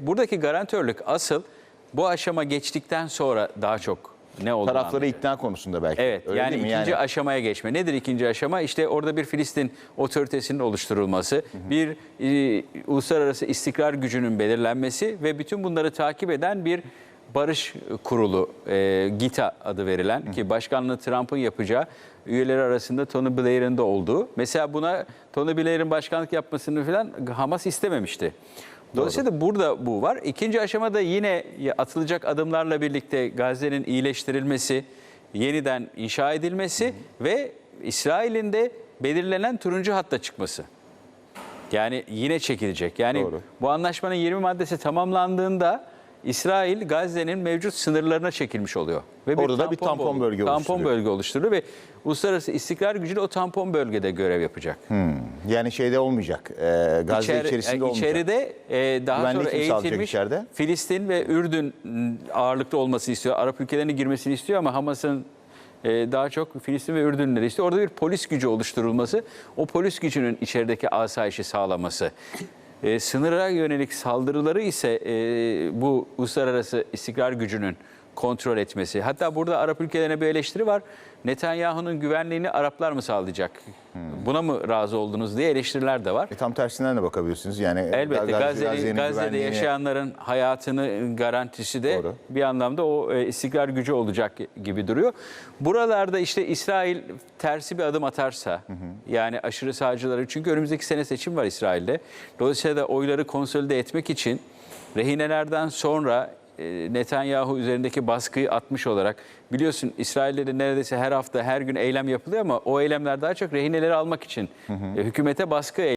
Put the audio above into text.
Buradaki garantörlük asıl bu aşama geçtikten sonra daha çok ne olduğunu Tarafları anlayacak. ikna konusunda belki. Evet Öyle yani değil mi? ikinci aşamaya geçme. Nedir ikinci aşama? İşte orada bir Filistin otoritesinin oluşturulması, bir e, uluslararası istikrar gücünün belirlenmesi ve bütün bunları takip eden bir barış kurulu, e, GITA adı verilen ki başkanlığı Trump'ın yapacağı üyeleri arasında Tony Blair'ın da olduğu. Mesela buna Tony Blair'ın başkanlık yapmasını falan Hamas istememişti. Dolayısıyla da burada bu var. İkinci aşamada yine atılacak adımlarla birlikte Gazze'nin iyileştirilmesi, yeniden inşa edilmesi ve İsrail'in de belirlenen turuncu hatta çıkması. Yani yine çekilecek. Yani Doğru. bu anlaşmanın 20 maddesi tamamlandığında İsrail Gazze'nin mevcut sınırlarına çekilmiş oluyor. Ve Orada da bir tampon bölge tampon oluşturuyor. bölge oluşturuyor ve uluslararası istikrar gücü de o tampon bölgede görev yapacak. Yani şeyde olmayacak. E, Gazze İçeri- içerisinde olmayacak. İçeride e, daha Güvenliği sonra eğitilmiş içeride? Filistin ve Ürdün m, ağırlıklı olmasını istiyor. Arap ülkelerinin girmesini istiyor ama Hamas'ın e, daha çok Filistin ve Ürdünleri istiyor. Orada bir polis gücü oluşturulması, o polis gücünün içerideki asayişi sağlaması. E, sınıra yönelik saldırıları ise e, bu uluslararası istikrar gücünün kontrol etmesi. Hatta burada Arap ülkelerine bir eleştiri var. Netanyahu'nun güvenliğini Araplar mı sağlayacak? Buna mı razı oldunuz diye eleştiriler de var. E, tam tersinden de bakabiliyorsunuz. Yani Elbette Gazze'de güvenliğini- yaşayanların hayatını garantisi de Doğru. bir anlamda o e, istikrar gücü olacak gibi duruyor. Buralarda işte İsrail tersi bir adım atarsa yani aşırı sağcıları çünkü önümüzdeki sene seçim var İsrail'de. Dolayısıyla da oyları konsolide etmek için rehinelerden sonra Netanyahu üzerindeki baskıyı atmış olarak biliyorsun İsrail'de de neredeyse her hafta her gün eylem yapılıyor ama o eylemler daha çok rehineleri almak için e, hükümete baskı